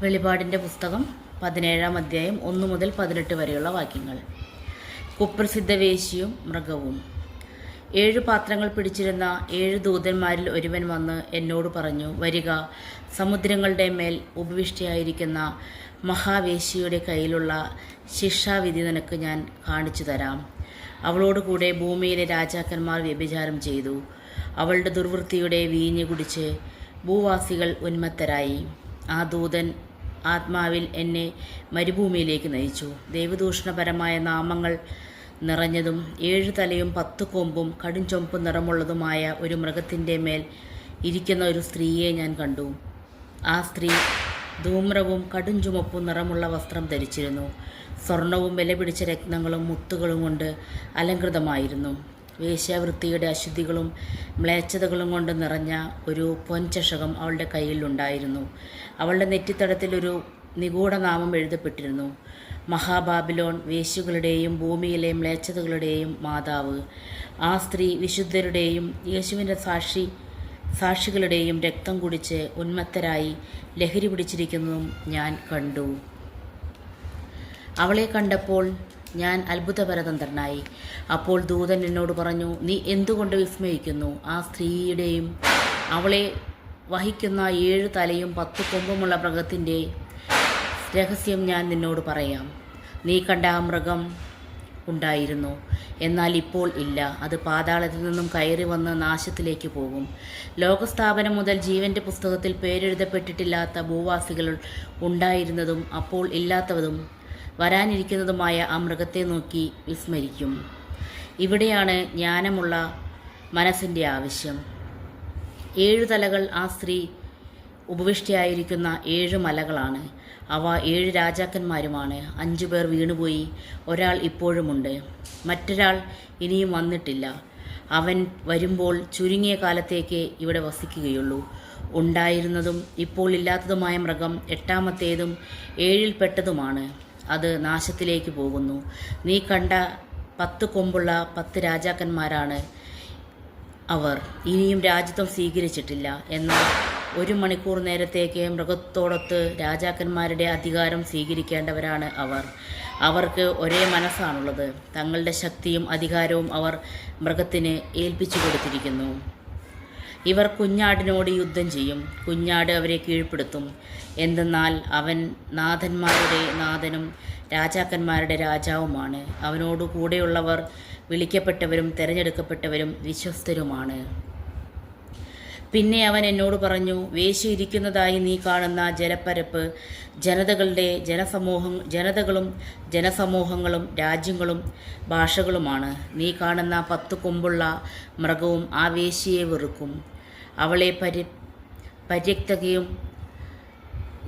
വെളിപാടിന്റെ പുസ്തകം പതിനേഴാം അധ്യായം ഒന്ന് മുതൽ പതിനെട്ട് വരെയുള്ള വാക്യങ്ങൾ. കുപ്രസിദ്ധ വേശിയും മൃഗവും. ഏഴ് പാത്രങ്ങൾ പിടിച്ചിരുന്ന ഏഴ് ദൂതന്മാരിൽ ഒരുവൻ വന്ന് എന്നോട് പറഞ്ഞു വരിക സമുദ്രങ്ങളുടെ മേൽ ഉപവിഷ്ടയായിരിക്കുന്ന മഹാവേശിയുടെ കയ്യിലുള്ള ശിക്ഷാവിധി നിനക്ക് ഞാൻ കാണിച്ചു തരാം. അവളോട് കൂടെ ഭൂമിയിലെ രാജാക്കന്മാർ വ്യഭിചാരം ചെയ്തു. അവളുടെ ദുർവൃത്തിയുടെ വീഞ്ഞ് കുടിച്ച് ഭൂവാസികൾ ഉന്മത്തരായി. ആ ദൂതൻ ആത്മാവിൽ എന്നെ മരുഭൂമിയിലേക്ക് നയിച്ചു. ദൈവദൂഷണപരമായ നാമങ്ങൾ നിറഞ്ഞതും ഏഴ് തലയും പത്ത് കൊമ്പും കടും ചൊമ്പും നിറമുള്ളതുമായ ഒരു മൃഗത്തിന്റെ മേൽ ഇരിക്കുന്ന ഒരു സ്ത്രീയെ ഞാൻ കണ്ടു. ആ സ്ത്രീ ധൂമ്രവും കടും ചുമപ്പും നിറമുള്ള വസ്ത്രം ധരിച്ചിരുന്നു. സ്വർണവും വിലപിടിച്ച രത്നങ്ങളും മുത്തുകളും കൊണ്ട് അലങ്കൃതമായിരുന്നു. വേശ്യാവൃത്തിയുടെ അശുദ്ധികളും മ്ലേച്ഛതകളും കൊണ്ട് നിറഞ്ഞ ഒരു പൊൻചഷകം അവളുടെ കയ്യിലുണ്ടായിരുന്നു. അവളുടെ നെറ്റിത്തടത്തിൽ ഒരു നിഗൂഢനാമം എഴുതപ്പെട്ടിരുന്നു. മഹാബാബിലോൺ വേശ്യകളുടെയും ഭൂമിയിലെ മ്ലേച്ഛതകളുടെയും മാതാവ്. ആ സ്ത്രീ വിശുദ്ധരുടെയും യേശുവിന്റെ സാക്ഷി സാക്ഷികളുടെയും രക്തം കുടിച്ച് ഉന്മത്തരായി ലഹരി പിടിച്ചിരിക്കുന്നതും ഞാൻ കണ്ടു. അവളെ കണ്ടപ്പോൾ ഞാൻ അത്ഭുതപരതന്ത്രനായി. അപ്പോൾ ദൂതൻ എന്നോട് പറഞ്ഞു നീ എന്തുകൊണ്ട് വിസ്മയിക്കുന്നു? ആ സ്ത്രീയുടെയും അവളെ വഹിക്കുന്ന ഏഴ് തലയും പത്ത് കൊമ്പുമുള്ള മൃഗത്തിന്റെ രഹസ്യം ഞാൻ നിന്നോട് പറയാം. നീ കണ്ട ആ മൃഗം ഉണ്ടായിരുന്നു. എന്നാൽ ഇപ്പോൾ ഇല്ല. അത് പാതാളത്തിൽ നിന്നും കയറി വന്ന് നാശത്തിലേക്ക് പോകും. ലോകസ്ഥാപനം മുതൽ ജീവന്റെ പുസ്തകത്തിൽ പേരെഴുതപ്പെട്ടിട്ടില്ലാത്ത ഭൂവാസികൾ ഉണ്ടായിരുന്നതും അപ്പോൾ ഇല്ലാത്തതും വരാനിരിക്കുന്നതുമായ ആ മൃഗത്തെ നോക്കി വിസ്മരിക്കും. ഇവിടെയാണ് ജ്ഞാനമുള്ള മനസ്സിന്റെ ആവശ്യം. ഏഴു തലകൾ ആ സ്ത്രീ ഉപവിഷ്ടിയായിരിക്കുന്ന ഏഴ് മലകളാണ്. അവ ഏഴ് രാജാക്കന്മാരുമാണ്. അഞ്ചു പേർ വീണുപോയി. ഒരാൾ ഇപ്പോഴുമുണ്ട്. മറ്റൊരാൾ ഇനിയും വന്നിട്ടില്ല. അവൻ വരുമ്പോൾ ചുരുങ്ങിയ കാലത്തേക്ക് ഇവിടെ വസിക്കുകയുള്ളൂ. ഉണ്ടായിരുന്നതും ഇപ്പോൾ ഇല്ലാത്തതുമായ മൃഗം എട്ടാമത്തേതും ഏഴിൽപ്പെട്ടതുമാണ്. അത് നാശത്തിലേക്ക് പോകുന്നു. നീ കണ്ട പത്ത് കൊമ്പുള്ള പത്ത് രാജാക്കന്മാരാണ് അവർ. ഇനിയും രാജ്യത്വം സ്വീകരിച്ചിട്ടില്ല. എന്നാൽ ഒരു മണിക്കൂർ നേരത്തേക്ക് മൃഗത്തോടൊത്ത് രാജാക്കന്മാരുടെ അധികാരം സ്വീകരിക്കേണ്ടവരാണ് അവർ. അവർക്ക് ഒരേ മനസ്സാണുള്ളത്. തങ്ങളുടെ ശക്തിയും അധികാരവും അവർ മൃഗത്തിന് ഏൽപ്പിച്ചു കൊടുത്തിരിക്കുന്നു. ഇവർ കുഞ്ഞാടിനോട് യുദ്ധം ചെയ്യും. കുഞ്ഞാട് അവരെ കീഴ്പ്പെടുത്തും. എന്തെന്നാൽ അവൻ നാഥന്മാരുടെ നാഥനും രാജാക്കന്മാരുടെ രാജാവുമാണ്. അവനോട് കൂടെയുള്ളവർ വിളിക്കപ്പെട്ടവരും തിരഞ്ഞെടുക്കപ്പെട്ടവരും വിശ്വസ്തരുമാണ്. പിന്നെ അവൻ എന്നോട് പറഞ്ഞു വേശിയിരിക്കുന്നതായി നീ കാണുന്ന ജലപ്പരപ്പ് ജനതകളുടെ ജനസമൂഹം ജനതകളും ജനസമൂഹങ്ങളും രാജ്യങ്ങളും ഭാഷകളുമാണ്. നീ കാണുന്ന പത്ത് കൊമ്പുള്ള മൃഗവും ആ വേശിയെ വെറുക്കും. അവളെ പരി പര്യക്തകയും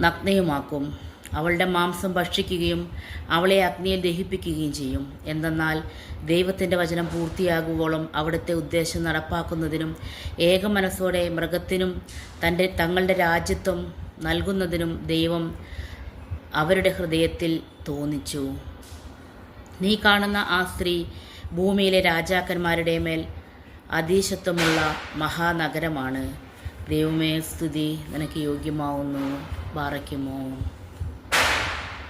നഗ്നയുമാക്കും. അവളുടെ മാംസം ഭക്ഷിക്കുകയും അവളെ അഗ്നിയിൽ ദഹിപ്പിക്കുകയും ചെയ്യും. എന്തെന്നാൽ ദൈവത്തിന്റെ വചനം പൂർത്തിയാകുവോളം അവിടുത്തെ ഉദ്ദേശം നടപ്പാക്കുന്നതിനും ഏക മനസ്സോടെ മൃഗത്തിനും തന്റെ തങ്ങളുടെ രാജ്യത്വം നൽകുന്നതിനും ദൈവം അവരുടെ ഹൃദയത്തിൽ തോന്നിച്ചു. നീ കാണുന്ന ആ സ്ത്രീ ഭൂമിയിലെ രാജാക്കന്മാരുടെ മേൽ അധീശത്വമുള്ള മഹാനഗരമാണ്. ദൈവമേ സ്തുതി. നിനക്ക് യോഗ്യമാവുന്നു. ബാറയ്ക്കുമോ?